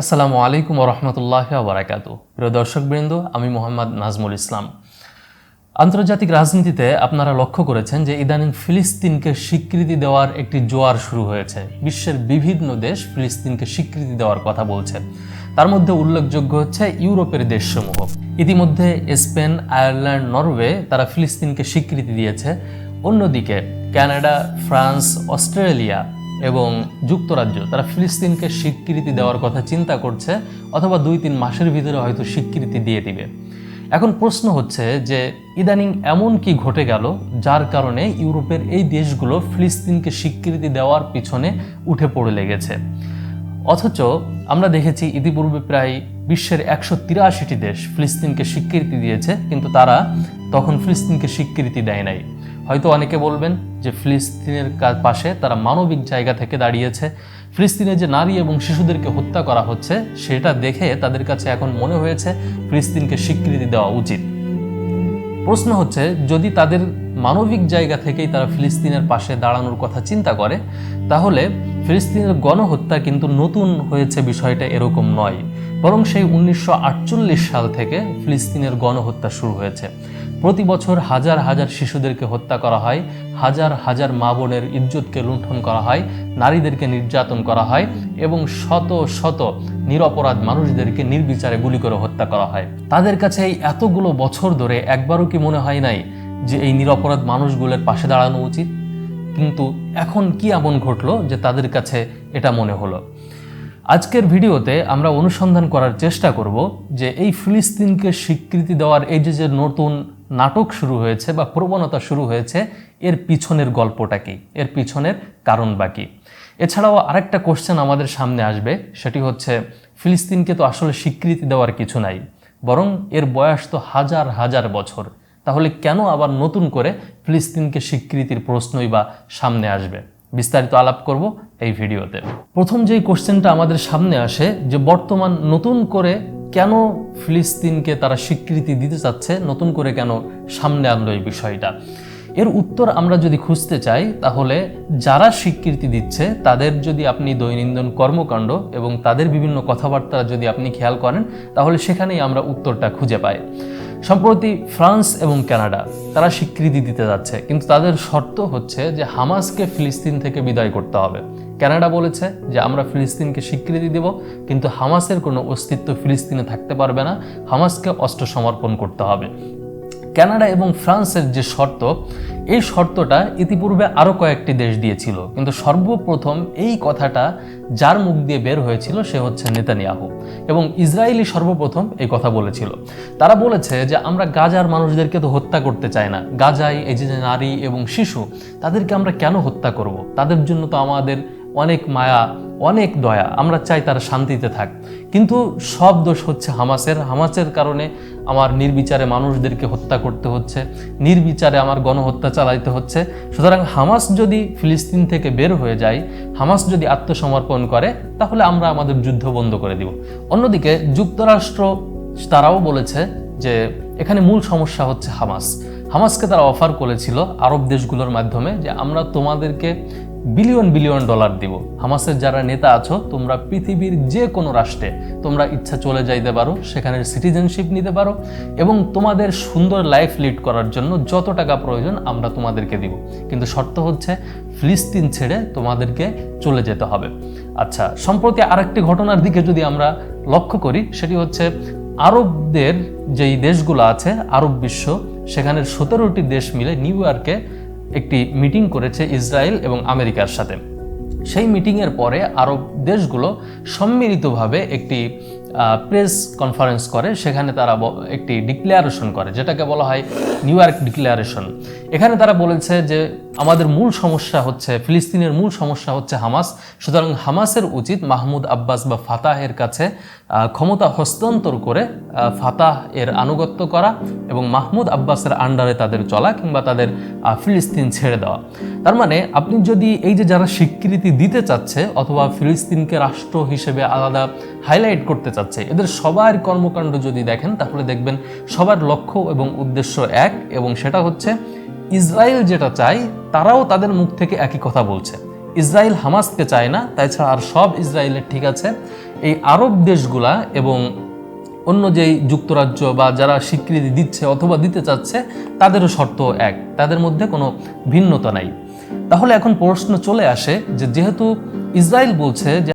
আসসালামু আলাইকুম রহমতুল্লাহ বারাকাত প্রিয় দর্শকবৃন্দ, আমি মোহাম্মদ নাজমুল ইসলাম। আন্তর্জাতিক রাজনীতিতে আপনারা লক্ষ্য করেছেন যে ইদানিং ফিলিস্তিনকে স্বীকৃতি দেওয়ার একটি জোয়ার শুরু হয়েছে। বিশ্বের বিভিন্ন দেশ ফিলিস্তিনকে স্বীকৃতি দেওয়ার কথা বলছে। তার মধ্যে উল্লেখযোগ্য হচ্ছে ইউরোপের দেশসমূহ। ইতিমধ্যে স্পেন, আয়ারল্যান্ড, নরওয়ে তারা ফিলিস্তিনকে স্বীকৃতি দিয়েছে। অন্যদিকে, কানাডা, ফ্রান্স, অস্ট্রেলিয়া এবং যুক্তরাজ্য, তারা ফিলিস্তিনকে স্বীকৃতি দেওয়ার কথা চিন্তা করছে, অথবা দুই তিন মাসের ভিতরে হয়তো স্বীকৃতি দিয়ে দিবে। এখন প্রশ্ন হচ্ছে যে, ইদানিং এমন কি ঘটে গেল যার কারণে ইউরোপের এই দেশগুলো ফিলিস্তিনকে স্বীকৃতি দেওয়ার পিছনে উঠে পড়ে লেগেছে? অথচ আমরা দেখেছি ইতিপূর্বে প্রায় বিশ্বের একশো তিরাশিটি দেশ ফিলিস্তিনকে স্বীকৃতি দিয়েছে, কিন্তু তারা তখন ফিলিস্তিনকে স্বীকৃতি দেয় নাই। হয়তো অনেকে বলবেন যে ফিলিস্তিনের পাশে তারা মানবিক জায়গা থেকে দাঁড়িয়েছে। ফিলিস্তিনে যে নারী এবং শিশুদেরকে হত্যা করা হচ্ছে, সেটা দেখে তাদের কাছে এখন মনে হয়েছে ফিলিস্তিনকে স্বীকৃতি দেওয়া উচিত। প্রশ্ন হচ্ছে, যদি তাদের মানবিক জায়গা থেকেই তারা ফিলিস্তিনের পাশে দাঁড়ানোর কথা চিন্তা করে, তাহলে ফিলিস্তিনের গণহত্যা কিন্তু নতুন হয়েছে বিষয়টা এরকম নয়। বরং সেই উনিশশো আটচল্লিশ সাল থেকে ফিলিস্তিনের গণহত্যা শুরু হয়েছে। প্রতি বছর হাজার হাজার শিশুদেরকে হত্যা করা হয়, হাজার হাজার মা বোনের ইজ্জতকে লুণ্ঠন করা হয়, নারীদেরকে নির্যাতন করা হয় এবং শত শত নিরপরাধ মানুষদেরকে নির্বিচারে গুলি করে হত্যা করা হয়। তাদের কাছে এই এতগুলো বছর ধরে একবারও কি মনে হয় নাই যে এই নিরপরাধ মানুষগুলোর পাশে দাঁড়ানো উচিত? কিন্তু এখন কি এমন ঘটলো যে তাদের কাছে এটা মনে হলো? আজকের ভিডিওতে আমরা অনুসন্ধান করার চেষ্টা করব যে এই ফিলিস্তিনকে স্বীকৃতি দেওয়ার এই যে যে নতুন নাটক শুরু হয়েছে বা প্রবণতা শুরু হয়েছে, এর পিছনের গল্পটা কি? এর পিছনের কারণ বা বাকি এছাড়াও আরেকটা কোশ্চেন আমাদের সামনে আসবে, সেটি হচ্ছে, ফিলিস্তিনকে তো আসলে স্বীকৃতি দেওয়ার কিছু নাই, বরং এর বয়স তো হাজার হাজার বছর। তাহলে কেন আবার নতুন করে ফিলিস্তিনকে স্বীকৃতির প্রশ্নই বা সামনে আসবে? বিস্তারিত আলাপ করব এই ভিডিওতে। প্রথম যেই কোশ্চেনটা আমাদের সামনে আসে, যে বর্তমান নতুন করে কেন ফিলিস্তিনকে তারা স্বীকৃতি দিতে চাচ্ছে, নতুন করে কেন সামনে আনলো এই বিষয়টা? এর উত্তর আমরা যদি খুঁজতে চাই, তাহলে যারা স্বীকৃতি দিচ্ছে, তাদের যদি আপনি দৈনন্দিন কর্মকাণ্ড এবং তাদের বিভিন্ন কথাবার্তা যদি আপনি খেয়াল করেন, তাহলে সেখানেই আমরা উত্তরটা খুঁজে পাই। সম্প্রতি ফ্রান্স এবং কানাডা, তারা স্বীকৃতি দিতে যাচ্ছে। কিন্তু তাদের শর্ত হচ্ছে যে হামাসকে ফিলিস্তিন থেকে বিদায় করতে হবে। কানাডা বলেছে যে, আমরা ফিলিস্তিনকে স্বীকৃতি দেব, কিন্তু হামাসের কোনো অস্তিত্ব ফিলিস্তিনে থাকতে পারবে না। হামাসকে অস্ত্র সমর্পণ করতে হবে। কানাডা এবং ফ্রান্সের যে শর্ত, এই শর্তটা ইতিপূর্বে আরও কয়েকটি দেশ দিয়েছিল। কিন্তু সর্বপ্রথম এই কথাটা যার মুখ দিয়ে বের হয়েছিল সে হচ্ছে নেতানিয়াহু এবং ইসরায়েলি সর্বপ্রথম এই কথা বলেছিল। তারা বলেছে যে, আমরা গাজার মানুষদেরকে তো হত্যা করতে চাই না। গাজায় এই যে যে নারী এবং শিশু, তাদেরকে আমরা কেন হত্যা করব? তাদের জন্য তো আমাদের অনেক মায়া, অনেক দয়া, আমরা চাই তারা শান্তিতে থাক। কিন্তু সব দোষ হচ্ছে হামাসের। হামাসের কারণে আমার নির্বিচারে মানুষদেরকে হত্যা করতে হচ্ছে, নির্বিচারে আমার গণহত্যা চালাইতে হচ্ছে। সুতরাং হামাস যদি ফিলিস্তিন থেকে বের হয়ে যায়, হামাস যদি আত্মসমর্পণ করে, তাহলে আমরা আমাদের যুদ্ধ বন্ধ করে দিব। অন্যদিকে যুক্তরাষ্ট্র তারাও বলেছে যে এখানে মূল সমস্যা হচ্ছে হামাস। হামাসকে তারা অফার করেছিল আরব দেশগুলোর মাধ্যমে যে আমরা তোমাদেরকে বিলিয়ন বিলিয়ন ডলার দিব। হামাসের যারা নেতা আছো, তোমরা পৃথিবীর যে কোনো রাষ্ট্রে তোমরা ইচ্ছা চলে যাইতে পারো সেখানে সিটিজেনশিপ নিতে পারো এবং তোমাদের সুন্দর লাইফ লিড করার জন্য যত টাকা প্রয়োজন আমরা তোমাদেরকে দিব। কিন্তু শর্ত হচ্ছে, ফিলিস্তিন ছেড়ে তোমাদেরকে চলে যেতে হবে। আচ্ছা সম্প্রতি আরেকটি ঘটনার দিকে যদি আমরা লক্ষ্য করি, সেটি হচ্ছে আরবদের যেই দেশগুলো আছে, আরব বিশ্ব, সেখানের সতেরোটি দেশ মিলে নিউ ইয়র্কে একটি মিটিং করেছে ইসরায়েল এবং আমেরিকার সাথে। সেই মিটিংয়ের পরে আরব দেশগুলো সম্মিলিতভাবে একটি প্রেস কনফারেন্স করে, সেখানে তারা একটি ডিক্লারেশন করে, যেটাকে বলা হয় নিউ ইয়র্ক ডিক্লারেশন এখানে তারা বলেছে যে, আমাদের মূল সমস্যা হচ্ছে, ফিলিস্তিনের মূল সমস্যা হচ্ছে হামাস। সুতরাং হামাসের উচিত মাহমুদ আব্বাস বা ফাতাহের কাছে ক্ষমতা হস্তান্তর করে ফাতাহ এর আনুগত্য করা এবং মাহমুদ আব্বাসের আন্ডারে তাদের চলা কিংবা তাদের ফিলিস্তিন ছেড়ে দেওয়া। তার মানে আপনি যদি এই যে যারা স্বীকৃতি দিতে চাচ্ছে, অথবা ফিলিস্তিনকে রাষ্ট্র হিসেবে আলাদা হাইলাইট করতে চাচ্ছে এদের সবার কর্মকাণ্ড যদি দেখেন, তাহলে দেখবেন সবার লক্ষ্য এবং উদ্দেশ্য এক, এবং সেটা হচ্ছে ইসরায়েল যেটা চায়, তারাও তাদের মুখ থেকে একই কথা বলছে। ইসরায়েল হামাসকে চায় না, তাই ছাড়া আর সব ইসরায়েলের ঠিক আছে। এই আরব দেশগুলা এবং অন্য যেই যুক্তরাজ্য বা যারা স্বীকৃতি দিচ্ছে অথবা দিতে চাচ্ছে, তাদেরও শর্ত এক, তাদের মধ্যে কোনো ভিন্নতা নাই। তাহলে এখন প্রশ্ন চলে আসে যে, যেহেতু ইসরায়েল বলছে যে